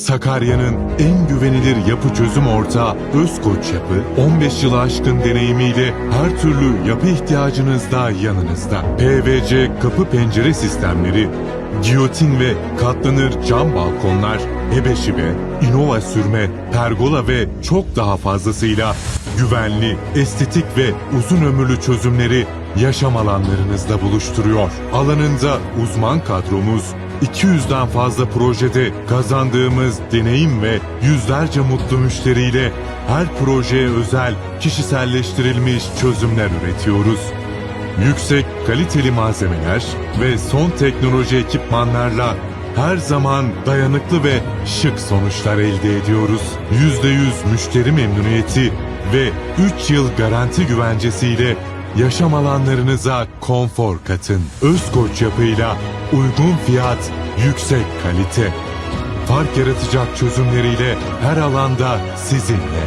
Sakarya'nın en güvenilir yapı çözüm ortağı Özkoç Yapı, 15 yılı aşkın deneyimiyle her türlü yapı ihtiyacınızda yanınızda. PVC kapı pencere sistemleri, giyotin ve katlanır cam balkonlar, ebeşibe, inova sürme, pergola ve çok daha fazlasıyla güvenli, estetik ve uzun ömürlü çözümleri yaşam alanlarınızda buluşturuyor. Alanında uzman kadromuz 200'den fazla projede kazandığımız deneyim ve yüzlerce mutlu müşteriyle her projeye özel kişiselleştirilmiş çözümler üretiyoruz. Yüksek kaliteli malzemeler ve son teknoloji ekipmanlarla her zaman dayanıklı ve şık sonuçlar elde ediyoruz. %100 müşteri memnuniyeti ve 3 yıl garanti güvencesiyle yaşam alanlarınıza konfor katın. Özkoç yapıyla uygun fiyat, yüksek kalite. Fark yaratacak çözümleriyle her alanda sizinle.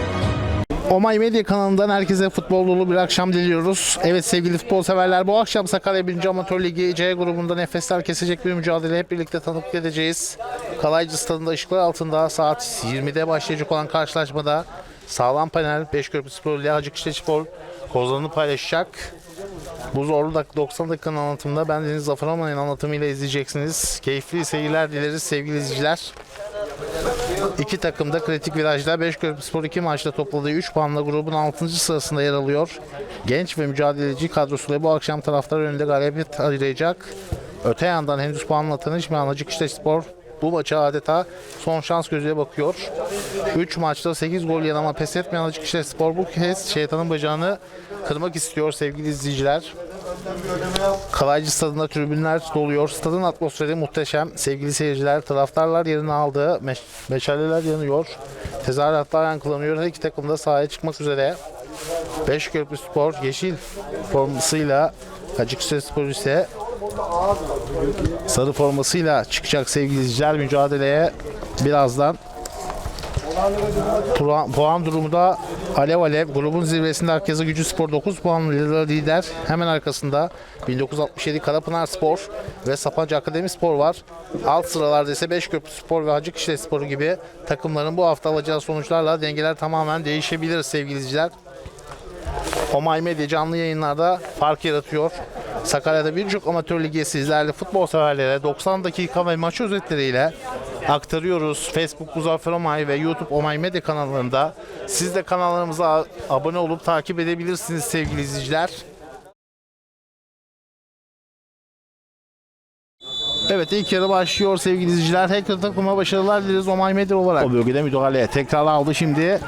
Omay Medya kanalından herkese futbol dolu bir akşam diliyoruz. Evet sevgili futbol severler bu akşam Sakarya 1. Amatör Ligi C grubunda nefesler kesecek bir mücadele hep birlikte tanıklık edeceğiz. Kalaycı stadında ışıklar altında saat 20'de başlayacak olan karşılaşmada Sağlam Panel, Beşköprü Spor ile Hacıkışla Spor kozlarını paylaşacak. Bu zorlu dak 90 dakikanın anlatımında ben Deniz Zafer Alman'ın anlatımıyla izleyeceksiniz. Keyifli seyirler dileriz sevgili izleyiciler. İki takım da kritik virajda Beşköprü Spor 2 maçta topladığı 3 puanla grubun 6. sırasında yer alıyor. Genç ve mücadeleci kadrosuyla bu akşam taraftar önünde galibiyet arayacak. Öte yandan henüz puanla tanışmayan Hacıkışla Spor bu maça adeta son şans gözüyle bakıyor. 3 maçta 8 gol yen ama pes etmeyen Hacıkışla Spor bu kez şeytanın bacağını kırmak istiyor sevgili izleyiciler. Kalaycı stadında tribünler doluyor. Stadın atmosferi muhteşem. Sevgili seyirciler, taraftarlar yerini aldı. Meş- meşaleler yanıyor. Tezahüratlar yankılanıyor. Her iki takım da sahaya çıkmak üzere. Beşköprü Spor yeşil formasıyla Hacıkşehir Spor ise sarı formasıyla çıkacak sevgili izleyiciler mücadeleye birazdan. Puan, puan durumu da alev alev. Grubun zirvesinde Herkese Gücü Spor 9 puanlı lider. Hemen arkasında 1967 Karapınar Spor ve Sapanca Akademi Spor var. Alt sıralarda ise Beşköprü Spor ve Hacıkişehir Sporu gibi takımların bu hafta alacağı sonuçlarla dengeler tamamen değişebilir sevgili izleyiciler. Omay Medya canlı yayınlarda fark yaratıyor. Sakarya'da birçok amatör ligi sizlerle futbol severlere 90 dakika ve maç özetleriyle aktarıyoruz. Facebook Muzaffer Omay ve YouTube Omay Medya kanallarında. Siz de kanallarımıza abone olup takip edebilirsiniz sevgili izleyiciler. Evet ilk yarı başlıyor sevgili izleyiciler. Hacker takıma başarılar dileriz Omay Medya olarak. O bölgede müdahale. Tekrar aldı şimdi.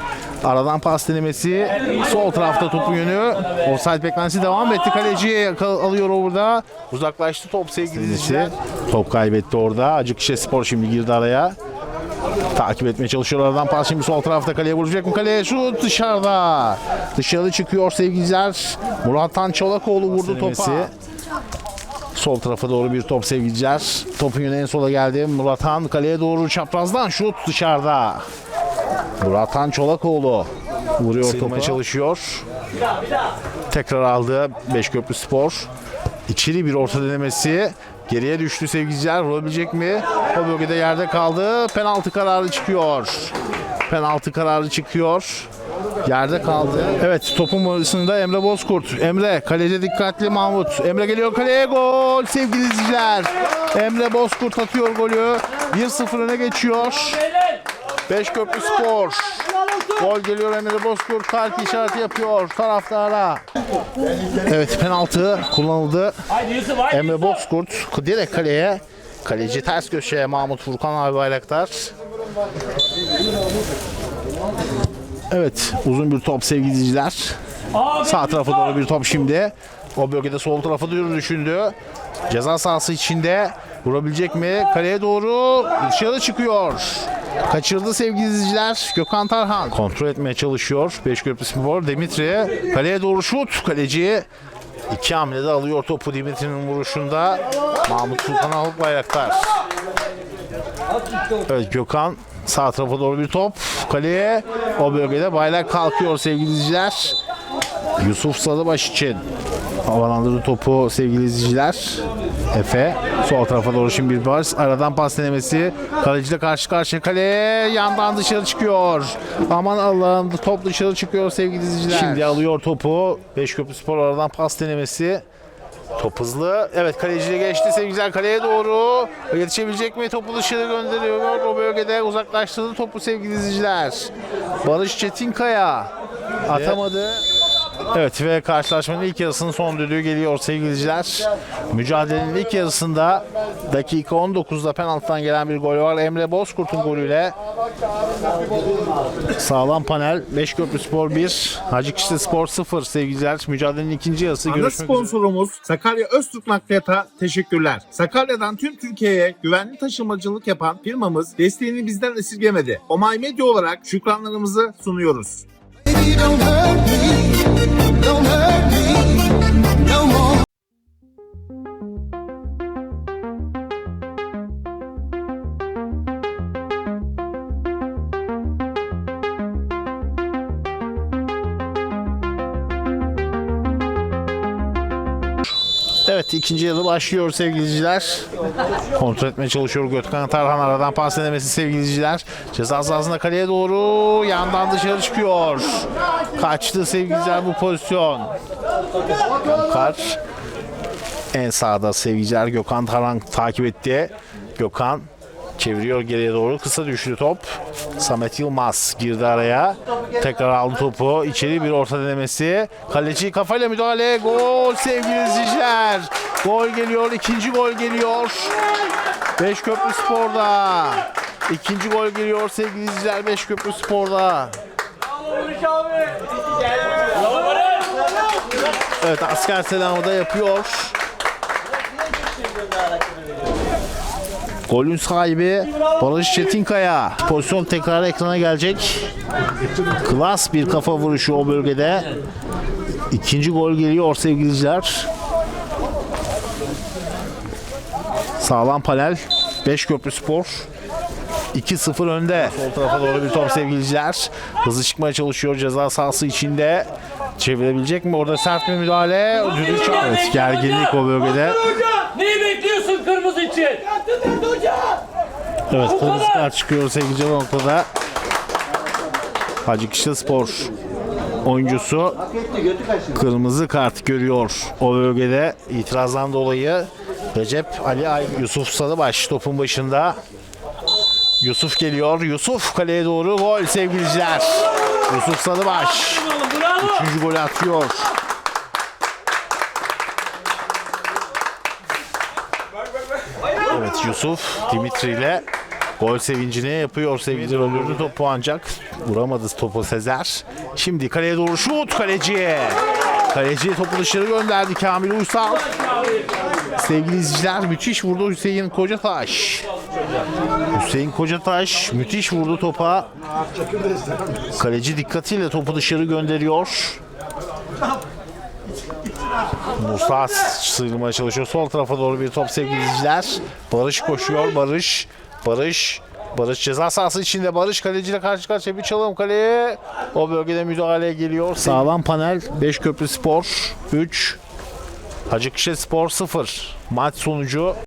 Aradan pas denemesi. Sol tarafta topun yönü. Offside beklentisi devam etti. Kaleci yakal- alıyor orada. Uzaklaştı top sevgili izleyiciler. Top kaybetti orada. Acıkşehir Spor şimdi girdi araya. Takip etmeye çalışıyor aradan pas şimdi sol tarafta kaleye vuracak mı kaleye şut dışarıda dışarı çıkıyor sevgililer Murathan Çolakoğlu vurdu topa Sol tarafa doğru bir top sevgililer. Topun yönü en sola geldi. Murathan kaleye doğru çaprazdan şut dışarıda. Murathan Çolakoğlu vuruyor topa çalışıyor. Tekrar aldı Beşköprü Spor. İçeri bir orta denemesi. Geriye düştü sevgiliciler. Vurabilecek mi? O bölgede yerde kaldı. Penaltı kararı çıkıyor. Penaltı kararı çıkıyor. Yerde kaldı. Evet topun arasında Emre Bozkurt. Emre kaleci dikkatli Mahmut. Emre geliyor kaleye gol sevgili izleyiciler. Emre Bozkurt atıyor golü. 1-0 öne geçiyor. Beşköprü Spor. Gol geliyor Emre Bozkurt. Kalp işareti yapıyor taraftara. Evet penaltı kullanıldı. Emre Bozkurt direkt kaleye. Kaleci ters köşeye Mahmut Furkan abi Bayraktar. Evet uzun bir top sevgili izleyiciler. Sağ tarafa doğru bir top şimdi. O bölgede sol doğru düşündü. Ceza sahası içinde vurabilecek mi? Kaleye doğru dışarı çıkıyor. Kaçırdı sevgili izleyiciler. Gökhan Tarhan kontrol etmeye çalışıyor. Beşköprü Spor Dimitri kaleye doğru şut. Kaleci iki hamlede alıyor topu Dimitri'nin vuruşunda. Mahmut Sultan Avuk Bayraktar. Evet Gökhan sağ tarafa doğru bir top. Kaleye o bölgede bayrak kalkıyor sevgili izleyiciler. Yusuf Salıbaş için havalandırdı topu sevgili izleyiciler. Efe sol tarafa doğru şimdi bir pas. Aradan pas denemesi. Kaleciyle karşı karşıya kale yandan dışarı çıkıyor. Aman Allah'ım top dışarı çıkıyor sevgili izleyiciler. Şimdi alıyor topu. Beşköprü Spor aradan pas denemesi. Top hızlı. Evet kaleciyle geçti sevgililer kaleye doğru. Yetişebilecek mi? Topu dışarı gönderiyor. O bölgede uzaklaştırdı topu sevgili izleyiciler. Barış Çetinkaya atamadı. Evet ve karşılaşmanın ilk yarısının son düdüğü geliyor sevgili izleyiciler. Mücadelenin ilk yarısında dakika 19'da penaltıdan gelen bir gol var. Emre Bozkurt'un golüyle sağlam panel Beşköprü Spor 1, Hacıkişte Spor 0 sevgililer. Mücadelenin ikinci yarısı Ana görüşmek üzere. sponsorumuz Sakarya Öztürk Nakliyat'a teşekkürler. Sakarya'dan tüm Türkiye'ye güvenli taşımacılık yapan firmamız desteğini bizden esirgemedi. Omay Medya olarak şükranlarımızı sunuyoruz. Don't hurt me Evet ikinci yarı başlıyor sevgili. Kontrol etmeye çalışıyor Gökhan Tarhan aradan pas denemesi sevgili izleyiciler. Ceza sahasında kaleye doğru yandan dışarı çıkıyor. Kaçtı sevgili bu pozisyon. Gökhan en sağda sevgililer Gökhan Tarhan takip etti. Gökhan çeviriyor geriye doğru. Kısa düştü top. Samet Yılmaz girdi araya. Tekrar aldı topu. İçeri bir orta denemesi. Kaleci kafayla müdahale. Gol sevgili izleyiciler. Gol geliyor. ikinci gol geliyor. Beşköprü Spor'da. İkinci gol geliyor sevgili izleyiciler Beşköprü Spor'da. Evet asker selamı da yapıyor. Golün sahibi Barış Çetinkaya. Pozisyon tekrar ekrana gelecek. Klas bir kafa vuruşu o bölgede. İkinci gol geliyor sevgili izleyiciler. Sağlam panel. Beşköprü Spor. 2-0 önde. Sol tarafa doğru bir top sevgili izleyiciler. Hızlı çıkmaya çalışıyor ceza sahası içinde. Çevirebilecek mi? Orada sert bir müdahale. Evet, gerginlik o bölgede. Neyi bekliyorsun kırmızı için? Evet kırmızı kart çıkıyor sevgili noktada. Hacı Kışla Spor oyuncusu kırmızı kart görüyor. O bölgede itirazdan dolayı Recep Ali Ay Yusuf Salıbaş topun başında. Yusuf geliyor. Yusuf kaleye doğru gol sevgiliciler. Yusuf Salıbaş Bravo. üçüncü golü atıyor. Evet Yusuf Dimitri ile gol sevincini yapıyor sevgili öldürdü topu ancak vuramadı topu Sezer. Şimdi kaleye doğru şut kaleci. Kaleci topu dışarı gönderdi Kamil Uysal. Sevgili izleyiciler müthiş vurdu Hüseyin Kocataş. Hüseyin Kocataş müthiş vurdu topa. Kaleci dikkatiyle topu dışarı gönderiyor. Musa sıyırmaya çalışıyor. Sol tarafa doğru bir top sevgili izleyiciler. Barış koşuyor. Barış. Barış. Barış ceza sahası içinde. Barış kaleciyle karşı karşıya bir çalım kaleye. O bölgede müdahaleye geliyor. Sağlam panel. Beşköprü Spor 3. Hacıkşehir Spor 0. Maç sonucu